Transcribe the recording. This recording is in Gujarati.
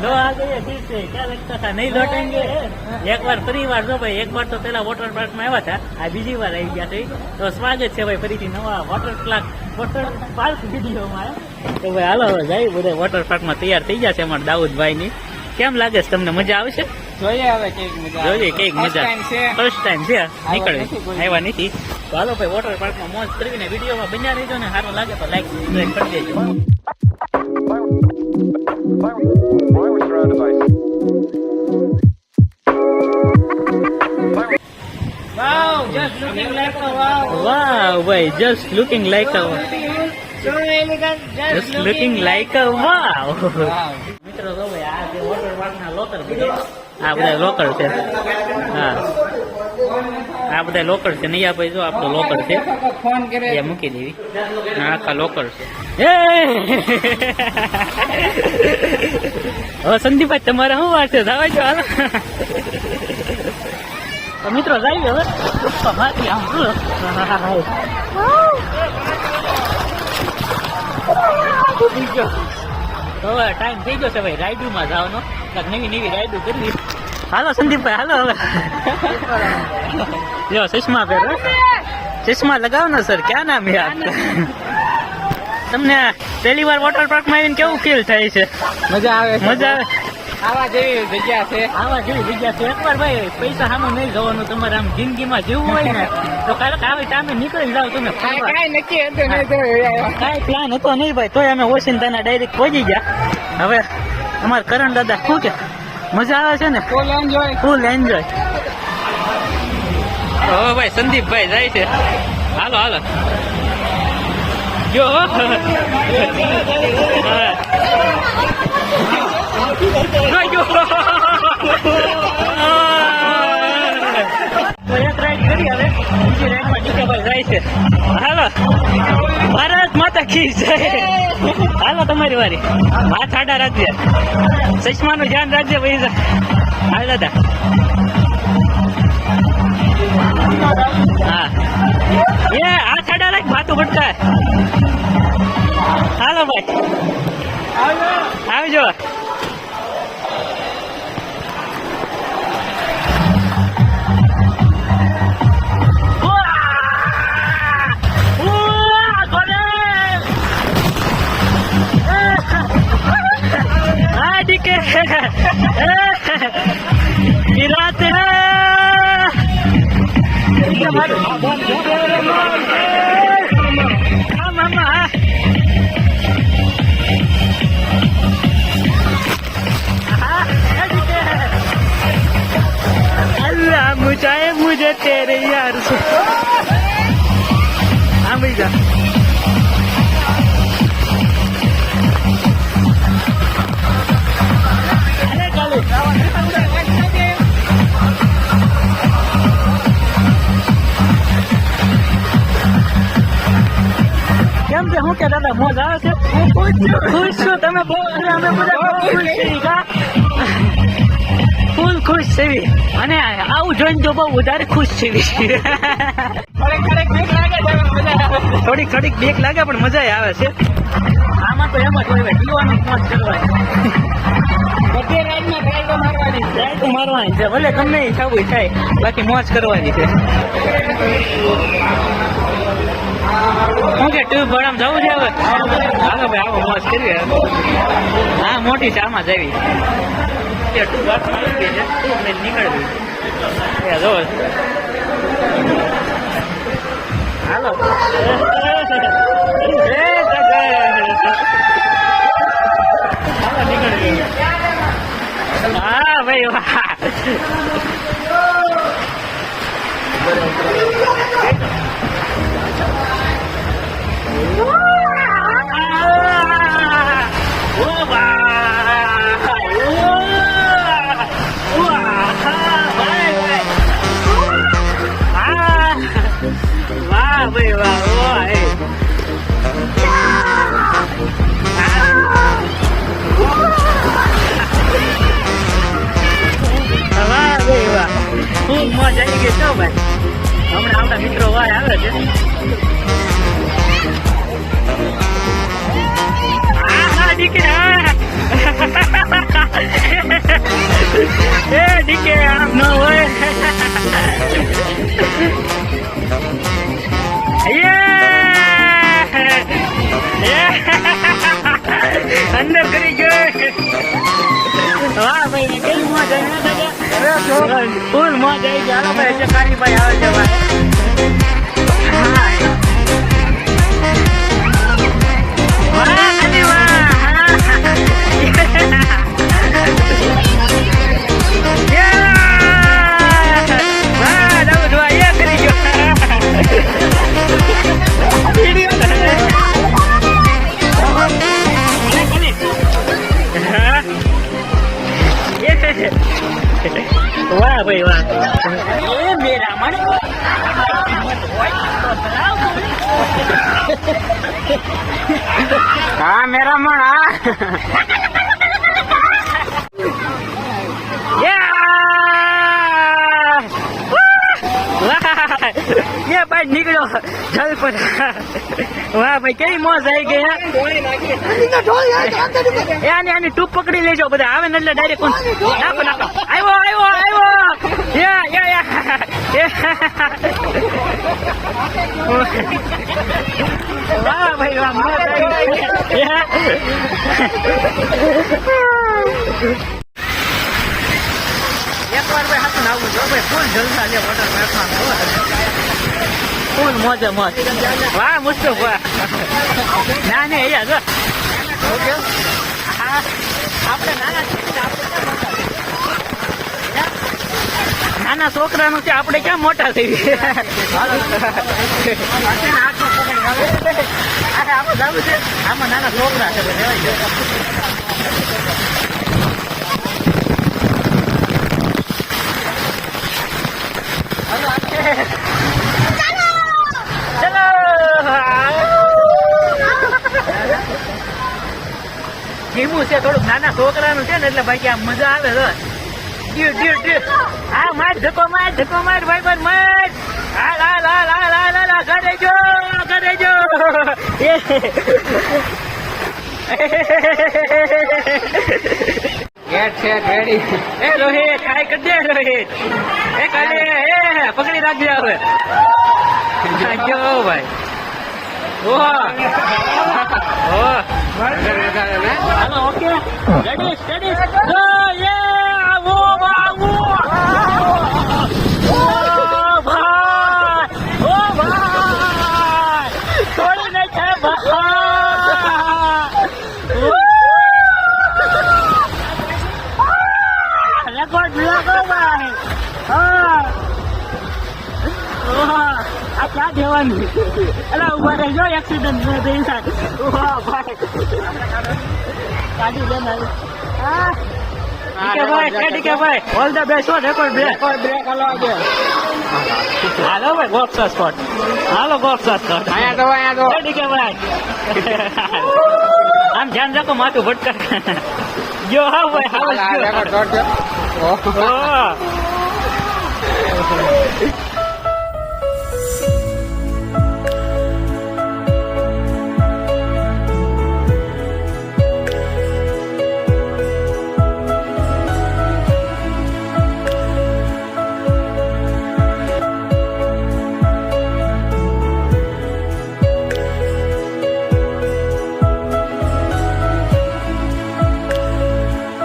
लो आ गए फिर से क्या लगता था नहीं लौटेंगे એક વાર ફરી વાર જો ભાઈ એક વાર તો પેલા વોટર પાર્ક માં આવ્યા હતા આ બીજી વાર આવી ગયા છે તો સ્વાગત છે ભાઈ ફરીથી નવા વોટર પાર્ક વોટર પાર્ક વિડીયોમાં તો ભાઈ હાલો હવે જાય બધા વોટર પાર્ક માં તૈયાર થઈ ગયા છે અમારા દાઉદભાઈ ની કેમ લાગે છે તમને મજા આવશે જોઈએ હવે કેક મજા જોઈએ કઈક મજા છે ફર્સ્ટ ટાઈમ છે નીકળવી નથી કોઈ. આવ્યા નથી તો હાલો ભાઈ વોટર પાર્ક માં મોજ કરીને વિડીયોમાં બન્યા રહેજો ને સારું લાગે તો લાઈક કરી દેજો Wow just looking like a wow wow ભાઈ just looking like a so elegant just looking like a wow wow મિત્રો જો ભાઈ આ જે વોટર પાર્ક ના લોકર છે આ બધા લોકર છે. હા. આ બધા લોકર છે. નહીં આપણે જો આપણો લોકર છે. એ મૂકી દેવી. આખા લોકર છે! હવે સંદીપભાઈ તમારે શું વાત છે? જાવા જો હાલો. તો મિત્રો જાય હવે ઉપા મારી આમ. તો હવે ટાઈમ થઈ ગયો છે ભાઈ રાયડુમાં જવાનો કાંઈક નવી નવી રાયડું કરવી હાલો સંદીપભાઈ હાલો હવે જો સુષ્મા પહેરો ચશ્મા લગાવો ને સર ક્યાં નામ હે તમને પહેલી વાર વોટર પાર્કમાં આવીને કેવું ફીલ થાય છે મજા આવે મજા આવે આવા જેવી જગ્યા છે. આવા જેવી જગ્યા છે. એકવાર ભાઈ પૈસા સામે નહીં જવાનું તમારે આમ જિંદગીમાં જીવવું હોય ને તો કાલે આવે સામે નીકળી જાવ તમે. કાંઈ નક્કી હતું નહીં કાંઈ પ્લાન હતો નહીં ભાઈ તોય અમે ઓશિંતાના ડાયરેક્ટ પહોંચી ગયા. હવે અમારા કરણ દાદા શું કે? મજા આવે છે ને? ફૂલ એન્જોય ફૂલ એન્જોય હવે ભાઈ સંદીપભાઈ જાય છે. હાલો હાલો. જો જાય છે. હાલો. ભારત માતા કી જય. હાલો તમારી વારી. હાથ આડા રાખજે. ચશ્માનું ધ્યાન રાખજે ભાઈ. હાલ દાદા. હા. એ હાથ આડા રાખ ભાતું પડતા હાલો ભાઈ. આવજો. हैं मामा अल्लाह मुझे मुझे तेरे यार से हाँ भैया अरे चालू કેમ છે હું કે દાદા મોજ આવે છે? ખુશ છું તમે બહુ અને અમે બધા ખુશ છીએ ફૂલ ખુશ છે અને આવું જોઈને તો બહુ વધારે ખુશ છે થોડીક થોડીક બેક લાગે પણ મજા આવે છે. આમાં તો એમ જ હોય પીવાનું મોજ કરવાની. મારવાની છે. ભલે ગમે એ થવું થાય બાકી મોજ કરવાની છે. શું કે ટ્યુબ ભરામ જવું છે હવે હાલો ભાઈ આવો મોજ કરીએ હા મોટી છે આમાં જવી કે ટ્યુબ હાથમાં આવી ગઈ છે ટ્યુબ લઈને નીકળવી એ જો હાલો એ કાકા. હાલો નીકળવી હા ભાઈ વાહ ખૂબ મજા આવી ગઈ ભાઈ. હમણાં આપણા મિત્રો વાય આવે છે. ડીકે, આમ ન હોય. હા મેરા મણ હા. ભાઈ નીકળ્યો. જલ પર. વાહ ભાઈ કેવી મોજ આવી ગઈ હે? આની આની ટૂપ પકડી લેજો બધા. આવે ને એટલે ડાયરેક્ટ નાખો નાખો. આવ્યો આવ્યો આવ્યો. યા યા યા. વાહ ભાઈ વાહ મોજ આવી ગઈ. યા. એક વાર ભાઈ હાથું આવું જો ભાઈ. ફૂલ જલસા લે વોટર પાર્કમાં. ફૂલ મોજે મોજ. વાહ મુસ્તુ વાહ. ના ને અહીંયા જો આપણે નાના નાના છોકરાનું છે આપણે ક્યાં મોટા થઈ આમાં નાના છોકરા છે ધીમું છે થોડુંક નાના છોકરાનું છે ને એટલે ભાઈ આમ મજા આવે તો ડ્યુ ડ્યુ ડ્યુ. હા માર ધક્કો માર ધક્કો માર ભાઈ ભાઈ માર. હાલ હાલ હાલ હાલ હાલ હાલ હાલ ઘરે જો ઘરે જો. ગેટ છે રેડી. એ રોહિત કાંઈ કરી દે રોહિત. એ કાલે એ પકડી રાખજે હવે. જો ભાઈ. ઓહો. ઓહો. હાલો ઓકે રેડી સ્ટેડી ગો યે આવો આવો ઓ ભાઈ ઓ ભાઈ છોડી નહીં છે ભાઈ. રેકોર્ડ લાગો ભાઈ હા આ ક્યાં દેવાનું ઊભા રહેજો એક્સિડન્ટ ન થઈ જાય ઓહો ભાઈ ગાડી લઈને આવી હા all the best record break break હલાવ દે હાલો ભાઈ બોક્સ સ્પોટ હાલો બોક્સ સ્પોટ અહીંયા તો અહીંયા તો છે ભાઈ આમ ધ્યાન રાખો માથું ભટકા જો હા ભાઈ હાલ, રેકોર્ડ ઓહો. ઓહ